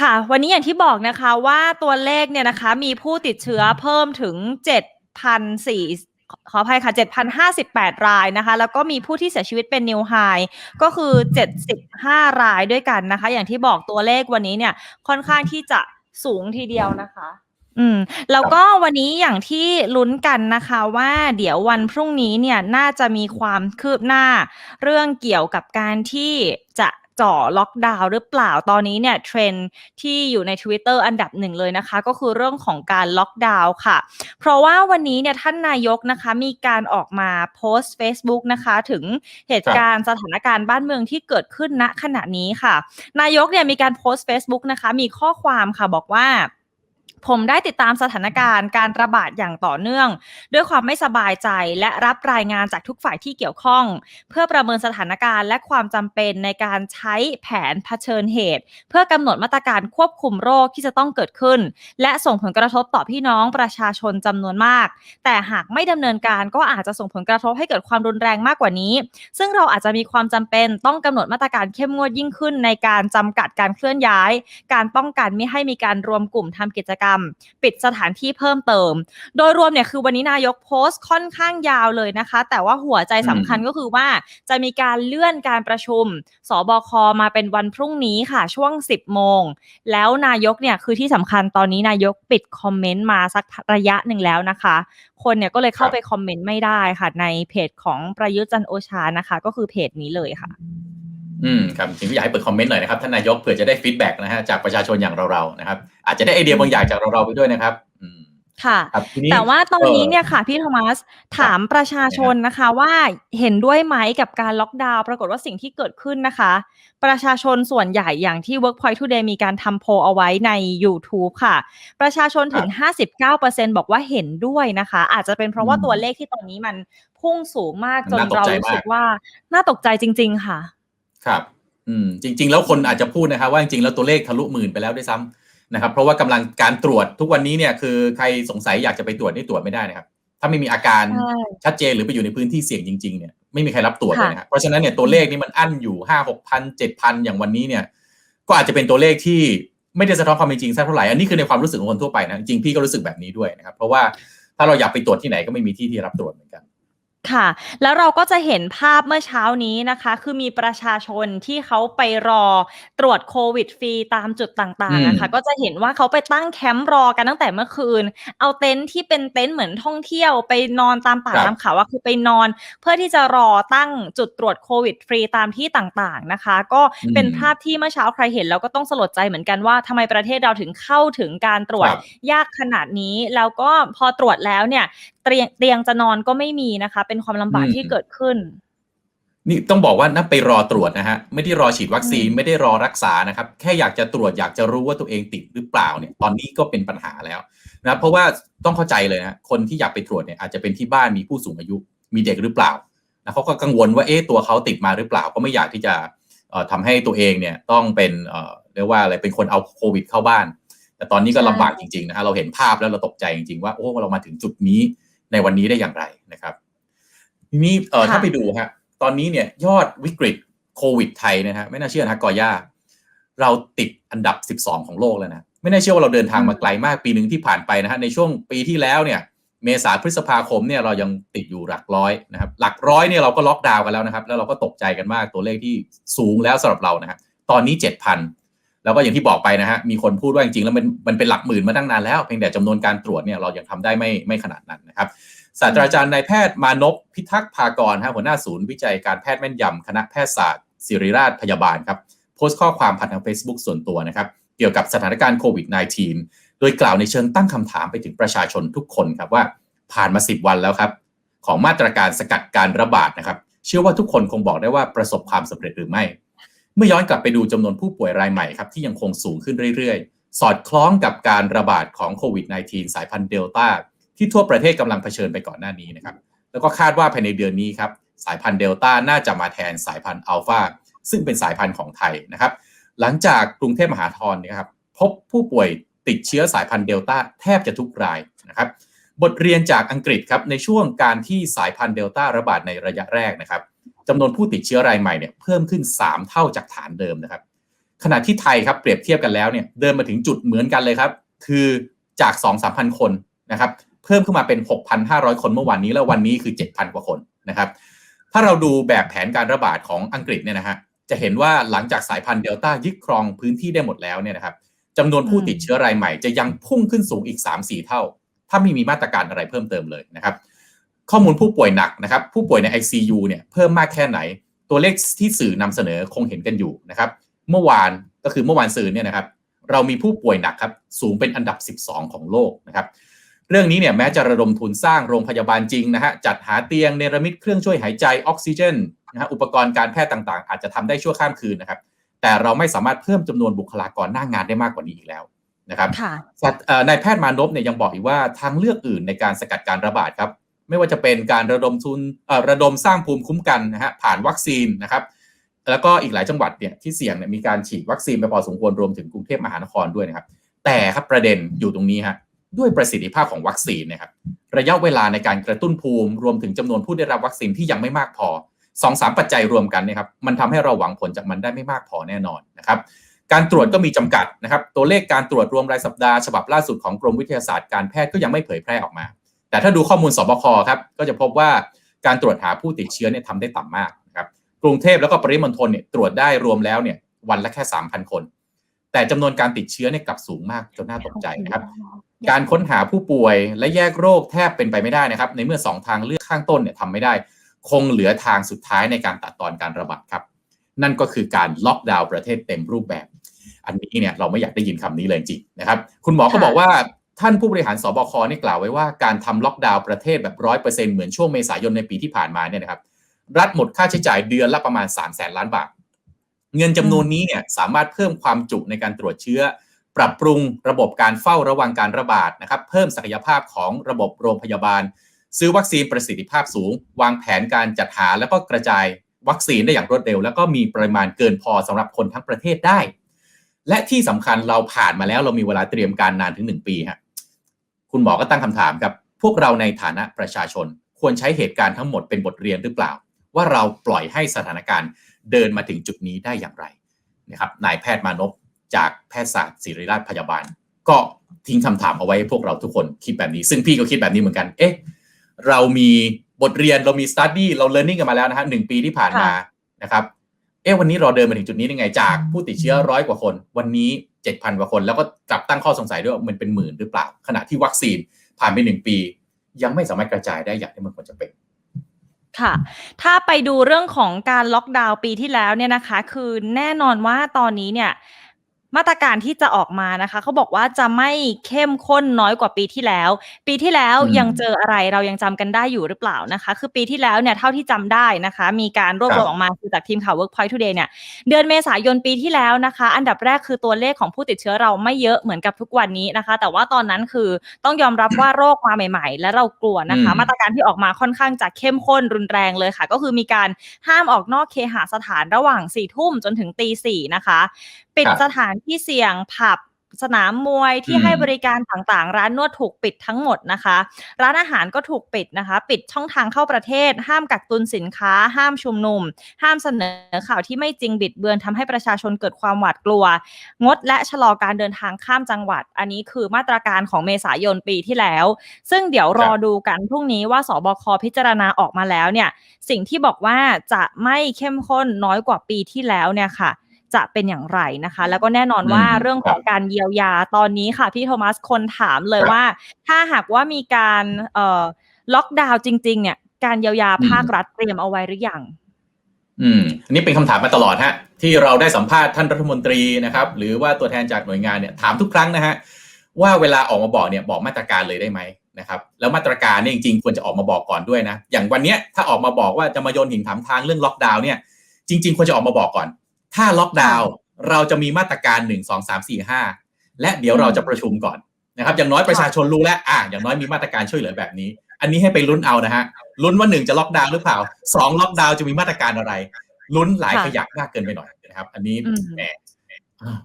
ค่ะ วันนี้อย่างที่บอกนะคะว่าตัวเลขเนี่ยนะคะ มีผู้ติดเชื้อเพิ่มถึง 7,004ขออภัยค่ะ 7,058 รายนะคะ แล้วก็มีผู้ที่เสียชีวิตเป็นนิวไฮก็คือ 75 รายด้วยกันนะคะ อย่างที่บอกตัวเลขวันนี้เนี่ย ค่อนข้างที่จะสูงทีเดียวนะคะ อืม แล้วก็วันนี้อย่างที่ลุ้นกันนะคะว่าเดี๋ยววันพรุ่งนี้เนี่ยน่าจะมีความคืบหน้า เรื่องเกี่ยวกับการที่จะ จ่อล็อกดาวน์หรือเปล่าตอนนี้เนี่ยเทรนที่อยู่ใน Twitter อันดับหนึ่งเลยนะคะ ก็คือเรื่องของการล็อกดาวน์ค่ะ เพราะว่าวันนี้เนี่ยท่านนายกนะคะมีการออกมาโพสต์ Facebook นะคะ ถึงเหตุการณ์สถานการณ์บ้านเมืองที่เกิดขึ้นณขณะนี้ค่ะ นายกเนี่ยมีการโพสต์ Facebook นะคะ มีข้อความค่ะบอกว่า ผมได้ติดตามสถานการณ์การระบาดอย่างต่อเนื่อง ด้วยความไม่สบายใจและรับรายงานจากทุกฝ่ายที่เกี่ยวข้อง เพื่อประเมินสถานการณ์และความจำเป็นในการใช้แผนเผชิญเหตุ เพื่อกำหนดมาตรการควบคุมโรคที่จะต้องเกิดขึ้น และส่งผลกระทบต่อพี่น้องประชาชนจำนวนมาก แต่หากไม่ดำเนินการก็อาจจะส่งผลกระทบให้เกิดความรุนแรงมากกว่านี้ ซึ่งเราอาจจะมีความจำเป็นต้องกำหนดมาตรการเข้มงวดยิ่งขึ้น ในการจำกัดการเคลื่อนย้าย การป้องกันไม่ให้มีการรวมกลุ่มทำกิจกรรม ปิดสถานที่เพิ่มเติม โดยรวมเนี่ยคือวันนี้นายกโพสต์ค่อนข้างยาวเลยนะคะ แต่ว่าหัวใจสำคัญก็คือว่าจะมีการเลื่อนการประชุมสบคมาเป็นวันพรุ่งนี้ค่ะช่วง 10 โมง แล้วนายกเนี่ยคือที่สำคัญตอนนี้นายกปิดคอมเมนต์มาสักระยะหนึ่งแล้วนะคะ คนเนี่ยก็เลยเข้าไปคอมเมนต์ไม่ได้ค่ะในเพจของประยุทธ์จันทร์โอชานะคะ ก็คือเพจนี้เลยค่ะ อืมครับจริงๆอยากให้เปิดคอมเมนต์หน่อยนะครับท่านนายกเผื่อจะได้ฟีดแบ็กนะฮะจากประชาชนอย่างเราๆนะครับ อาจจะได้ไอเดียบางอย่างจากเราๆไปด้วยนะครับอืมค่ะครับทีนี้แต่ว่าตอนนี้เอ่อเนี่ยค่ะพี่โทมัสถามประชาชนนะคะว่าเห็นด้วยไหมกับการล็อกดาวน์ปรากฏว่าสิ่งที่เกิดขึ้นนะคะ ประชาชนส่วนใหญ่อย่างที่ Workpoint Today มีการทำโพลเอาไว้ใน YouTube ค่ะ ประชาชนถึง 59%บอกว่าเห็นด้วยนะคะ อาจจะเป็นเพราะว่าอืมตัวเลขที่ตอนนี้มันพุ่งสูงมากมันจนน่าตกเราใจรู้สึกมากว่าน่าตกใจจริง ๆ ค่ะ ครับ อืม จริง ๆ แล้วคนอาจจะพูดนะครับว่าจริงๆแล้วตัวเลขทะลุหมื่นไปแล้วด้วยซ้ำนะครับ เพราะว่ากำลังการตรวจทุกวันนี้เนี่ยคือใครสงสัยอยากจะไปตรวจนี่ตรวจไม่ได้นะครับ ถ้าไม่มีอาการใช่ชัดเจนหรือไปอยู่ในพื้นที่เสี่ยงจริงๆเนี่ยไม่มีใครรับตรวจเลยค่ะนะครับเพราะฉะนั้นเนี่ยตัวเลขนี้มันอั้นอยู่ห้าหกพันเจ็ดพันอย่างวันนี้เนี่ย ก็อาจจะเป็นตัวเลขที่ไม่ได้สะท้อนความเป็นจริงสักเท่าไหร่อันนี้คือในความรู้สึกของคนทั่วไปนะจริงๆพี่ก็รู้สึกแบบนี้ด้วยนะครับ เพราะว่าถ้าเราอยากไปตรวจที่ไหนก็ไม่มีที่ที่รับตรวจเหมือนกัน ค่ะ แล้วเราก็จะเห็นภาพเมื่อเช้านี้นะคะ คือมีประชาชนที่เขาไปรอตรวจโควิดฟรีตามจุดต่างๆนะคะอืมก็จะเห็นว่าเขาไปตั้งแคมป์รอกันตั้งแต่เมื่อคืน เอาเต็นท์ที่เป็นเต็นท์เหมือนท่องเที่ยวไปนอนตามป่าครับตามเขาว่าคือไปนอน เพื่อที่จะรอตั้งจุดตรวจโควิดฟรีตามที่ต่างๆนะคะ ก็เป็นอืมภาพที่เมื่อเช้าใครเห็นแล้วก็ต้องสลดใจเหมือนกันว่าทำไมประเทศเราถึงเข้าถึงการตรวจครับยากขนาดนี้ แล้วก็พอตรวจแล้วเนี่ย เตียงเตียงจะนอนก็ไม่มีนะคะ เป็นความลำบากอืมที่เกิดขึ้น นี่ต้องบอกว่านั่นไปรอตรวจนะฮะไม่ได้รอฉีดวัคซีนอืมไม่ได้รอรักษานะครับ แค่อยากจะตรวจอยากจะรู้ว่าตัวเองติดหรือเปล่าเนี่ย ตอนนี้ก็เป็นปัญหาแล้วนะเพราะว่าต้องเข้าใจเลยนะคนที่อยากไปตรวจเนี่ยอาจจะเป็นที่บ้านมีผู้สูงอายุมีเด็กหรือเปล่านะเขาก็กังวลว่าเอ๊ะตัวเขาติดมาหรือเปล่า ก็ไม่อยากที่จะเอ่อทำให้ตัวเองเนี่ยต้องเป็นเอ่อเรียกว่าอะไรเป็นคนเอาโควิดเข้าบ้าน แต่ตอนนี้ก็ใช่ลำบากจริงๆนะฮะเราเห็นภาพแล้วเราตกใจจริงๆว่าโอ้เรามาถึงจุดนี้ ในวันนี้ได้อย่างไรนะครับทีนี้เอ่อถ้าไปดูฮะตอนนี้เนี่ยยอดวิกฤตโควิดไทยนะฮะไม่น่าเชื่อนะกอย่าเราติดอันดับ 12 ของโลกแล้วนะไม่น่าเชื่อว่าเราเดินทางมาไกลมากปีหนึ่งที่ผ่านไปนะฮะในช่วงปีที่แล้วเนี่ยเมษาพฤษภาคมเนี่ยเรายังติดอยู่หลักร้อยนะครับหลักร้อยเนี่ยเราก็ล็อกดาวน์กันแล้วนะครับ แล้วเราก็ตกใจกันมากตัวเลขที่สูงแล้วสำหรับเรานะฮะตอนนี้ 7,000 แล้วก็อย่างที่บอกไปนะฮะ มีคนพูดว่าจริงๆ แล้วมันมันเป็นหลักหมื่นมาตั้งนานแล้ว เพียงแต่จำนวนการตรวจเนี่ยเรายังทำได้ไม่ไม่ขนาดนั้นนะครับศาสตราจารย์นายแพทย์มานพพิทักษ์ภากรฮะหัวหน้าศูนย์วิจัยการแพทย์แม่นยำคณะแพทยศาสตร์ศิริราชพยาบาลครับโพสต์ข้อความผ่านทาง Facebook ส่วนตัวนะครับเกี่ยวกับสถานการณ์โควิด -19 โดยกล่าวในเชิงตั้งคำถามไปถึงประชาชนทุกคนครับว่าผ่านมา 10 วันแล้วครับ ของมาตรการสกัดการระบาดนะครับ เชื่อว่าทุกคนคงบอกได้ว่าประสบความสำเร็จหรือไม่ เมื่อย้อนกลับไปดูจำนวนผู้ป่วยรายใหม่ครับที่ยังคงสูงขึ้นเรื่อยๆ สอดคล้องกับการระบาดของโควิด -19 สายพันธุ์เดลต้าที่ทั่วประเทศกำลังเผชิญไปก่อนหน้านี้นะครับ แล้วก็คาดว่าภายในเดือนนี้ครับสายพันธุ์เดลต้าน่าจะมาแทนสายพันธุ์อัลฟาซึ่งเป็นสายพันธุ์ของไทยนะครับ หลังจากกรุงเทพมหานครเนยครับพบผู้ป่วยติดเชื้อสายพันธุ์เดลต้าแทบจะทุกรายนะครับบทเรียนจากอังกฤษครับในช่วงการที่สายพันธุ์เดลต้าระบาดในระยะแรกนะครับ จำนวนผู้ติดเชื้อรายใหม่เนี่ยเพิ่มขึ้น 3 เท่าจากฐานเดิมนะครับ ขณะที่ไทยครับเปรียบเทียบกันแล้วเนี่ยเดินมาถึงจุดเหมือนกันเลยครับ คือจาก 2-3,000 คนนะครับเพิ่มขึ้นมาเป็น 6,500 คนเมื่อวานนี้แล้ววันนี้คือ 7,000 กว่าคนนะครับถ้าเราดูแบบแผนการระบาดของอังกฤษเนี่ยนะฮะจะเห็นว่าหลังจากสายพันธุ์เดลต้ายึดครองพื้นที่ได้หมดแล้วเนี่ยนะครับจำนวนผู้ติดเชื้อรายใหม่จะยังพุ่งขึ้นสูงอีก 3-4 เท่า ถ้าไม่มีมาตรการอะไรเพิ่มเติมเลยนะครับ ข้อมูลผู้ป่วยหนักนะครับผู้ป่วยใน ICU เนี่ยเพิ่มมากแค่ไหน ตัวเลขที่สื่อนำเสนอคงเห็นกันอยู่นะครับ เมื่อวานก็คือเมื่อวานซืนเนี่ยนะครับ เรามีผู้ป่วยหนักครับสูงเป็นอันดับ 12 ของโลกนะครับเรื่องนี้เนี่ยแม้จะระดมทุนสร้างโรงพยาบาลจริงนะฮะจัดหาเตียงเนรมิตเครื่องช่วยหายใจออกซิเจนนะฮะอุปกรณ์การแพทย์ต่างๆ อาจจะทำได้ชั่วข้ามคืนนะครับ แต่เราไม่สามารถเพิ่มจำนวนบุคลากรหน้างงานได้มากกว่านี้อีกแล้วนะครับค่ะสัตว์เอ่อนายแพทย์มานพเนี่ยยังบอกอีกว่าทางเลือกอื่นในการสกัดการระบาดครับ ไม่ว่าจะเป็นการระดมทุนระดมสร้างภูมิคุ้มกันนะฮะผ่านวัคซีนนะครับ แล้วก็อีกหลายจังหวัดเนี่ยที่เสี่ยงเนี่ยมีการฉีดวัคซีนไปพอสมควรรวมถึงกรุงเทพมหานครด้วยนะครับ แต่ครับประเด็นอยู่ตรงนี้ฮะด้วยประสิทธิภาพของวัคซีนนะครับ ระยะเวลาในการกระตุ้นภูมิ รวมถึงจำนวนผู้ได้รับวัคซีนที่ยังไม่มากพอสองสามปัจจัยรวมกันนยครับมันทำให้เราหวังผลจากมันได้ไม่มากพอแน่นอนนะครับการตรวจก็มีจำกัดนะครับ ตัวเลขการตรวจรวมรายสัปดาห์ฉบับล่าสุดของกรมวิทยาศาสตร์การแพทย์ก็ยังไม่เผยแพร่ออกมา แต่ถ้าดูข้อมูลสบคครับก็จะพบว่าการตรวจหาผู้ติดเชื้อเนี่ยทำได้ต่ำมากนะครับกรุงเทพแล้วก็ปริมณฑลเนี่ยตรวจได้รวมแล้วเนี่ยวันละแค่ 3,000 คน แต่จำนวนการติดเชื้อเนี่ยกลับสูงมากจนน่าตกใจนะครับ การค้นหาผู้ป่วยและแยกโรคแทบเป็นไปไม่ได้นะครับ ในเมื่อ 2 ทางเลือกข้างต้นเนี่ยทำไม่ได้ คงเหลือทางสุดท้ายในการตัดตอนการระบาดครับ นั่นก็คือการล็อกดาวน์ประเทศเต็มรูปแบบ อันนี้เนี่ยเราไม่อยากได้ยินคำนี้เลยจริงๆนะครับ คุณหมอก็ค่ะบอกว่า ท่านผู้บริหารสบคนี่กล่าวไว้ว่าการทำล็อกดาวน์ประเทศแบบร้อยเปอร์เซ็นต์เหมือนช่วงเมษายนในปีที่ผ่านมาเนี่ยนะครับ รัฐหมดค่าใช้จ่ายเดือนละประมาณ3 0 0แสนล้านบาท เงินจำนวนนี้เนี่ยสามารถเพิ่มความจุในการตรวจเชื้อ ปรับปรุงระบบการเฝ้าระวังการระบาดนะครับ เพิ่มศักยภาพของระบบโรงพยาบาล ซื้อวัคซีนประสิทธิภาพสูง วางแผนการจัดหาแล้วก็กระจายวัคซีนได้อย่างรวดเร็ว แล้วก็มีปริมาณเกินพอสำหรับคนทั้งประเทศได้ และที่สำคัญเราผ่านมาแล้วเรามีเวลาเตรียมการนานถึงหนึ่งปีฮะ คุณหมอก็ตั้งคำถามครับ พวกเราในฐานะประชาชน ควรใช้เหตุการณ์ทั้งหมดเป็นบทเรียนหรือเปล่า ว่าเราปล่อยให้สถานการณ์เดินมาถึงจุดนี้ได้อย่างไรนะครับนายแพทย์มานพจากแพทยศาสตร์ศิริราชพยาบาล ก็ทิ้งคำถามเอาไว้ให้พวกเราทุกคนคิดแบบนี้ ซึ่งพี่ก็คิดแบบนี้เหมือนกันเอ๊ะเรามีบทเรียนเรามีสตัดดี้เราเรียนรู้กันมาแล้วนะฮะหนึ่งปีที่ผ่านมานะครับ เอ๊ะวันนี้เราเดินมาถึงจุดนี้ได้ไงจากผู้ติดเชื้อร้อยกว่าคน วันนี้เจ็ดพันกว่าคน แล้วก็กลับตั้งข้อสงสัยด้วยว่ามันเป็นหมื่นหรือเปล่า ขณะที่วัคซีนผ่านไปหนึ่งปี ยังไม่สามารถกระจายได้อย่างที่มันควรจะเป็นค่ะ ถ้าไปดูเรื่องของการล็อกดาวน์ปีที่แล้วเนี่ยนะคะ คือแน่นอนว่าตอนนี้เนี่ย มาตรการที่จะออกมานะคะเขาบอกว่าจะไม่เข้มข้นน้อยกว่าปีที่แล้ว ปีที่แล้วอืมยังเจออะไรเรายังจำกันได้อยู่หรือเปล่านะคะ คือปีที่แล้วเนี่ยเท่าที่จำได้นะคะ มีการรวบรวมครับออกมาคือจากทีมข่าว Workpoint Today เนี่ยเดือนเมษายนปีที่แล้วนะคะ อันดับแรกคือตัวเลขของผู้ติดเชื้อเราไม่เยอะเหมือนกับทุกวันนี้นะคะ แต่ว่าตอนนั้นคือต้องยอมรับว่าโรคมาใหม่ ๆ และเรากลัวนะคะอืมมาตรการที่ออกมาค่อนข้างจะเข้มข้นรุนแรงเลยค่ะ ก็คือมีการห้ามออกนอกเคหสถานระหว่างสี่ทุ่มจนถึงตีสี่นะคะ ปิดครับสถานที่เสี่ยงผับสนามมวยที่อืมให้บริการต่างๆ ร้านนวดถูกปิดทั้งหมดนะคะ ร้านอาหารก็ถูกปิดนะคะ ปิดช่องทางเข้าประเทศ ห้ามกักตุนสินค้า ห้ามชุมนุม ห้ามเสนอข่าวที่ไม่จริงบิดเบือนทำให้ประชาชนเกิดความหวาดกลัว งดและชะลอการเดินทางข้ามจังหวัด อันนี้คือมาตรการของเมษายนปีที่แล้ว ซึ่งเดี๋ยวรอดูกันพรุ่งนี้ว่าสบคพิจารณาออกมาแล้วเนี่ย สิ่งที่บอกว่าจะไม่เข้มข้นน้อยกว่าปีที่แล้วเนี่ยค่ะ จะเป็นอย่างไรนะคะ แล้วก็แน่นอนว่าอืมเรื่องของการเยียวยาตอนนี้ค่ะพี่โทมัสคนถามเลยครับว่า ถ้าหากว่ามีการเอ่อล็อกดาวน์จริง ๆ เนี่ย การเยียวยาอืมภาครัฐเตรียมเอาไว้หรือยังอืมอันนี้เป็นคำถามมาตลอดฮะที่เราได้สัมภาษณ์ท่านรัฐมนตรีนะครับ หรือว่าตัวแทนจากหน่วยงานเนี่ยถามทุกครั้งนะฮะว่าเวลาออกมาบอกเนี่ยบอกมาตรการเลยได้ไหมนะครับแล้วมาตรการเนี่ยจริงๆควรจะออกมาบอกก่อนด้วยนะ อย่างวันเนี้ยถ้าออกมาบอกว่าจะมาโยนหินถามทางเรื่องล็อกดาวน์เนี่ยจริง ๆ ควรจะออกมาบอกก่อน ถ้าล็อกดาวน์เราจะมีมาตรการหนึ่งสองสามสี่ห้าและเดี๋ยวเราจะประชุมก่อนนะครับ อย่างน้อยประชาชนรู้แล้วอะอย่างน้อยมีมาตรการช่วยเหลือแบบนี้ อันนี้ให้ไปลุ้นเอานะฮะลุ้นว่าหนึ่งจะล็อกดาวน์หรือเปล่าสองล็อกดาวน์จะมีมาตรการอะไรลุ้นหลายค่ะขยักมากเกินไปหน่อยนะครับ อันนี้อืมแหมอ่า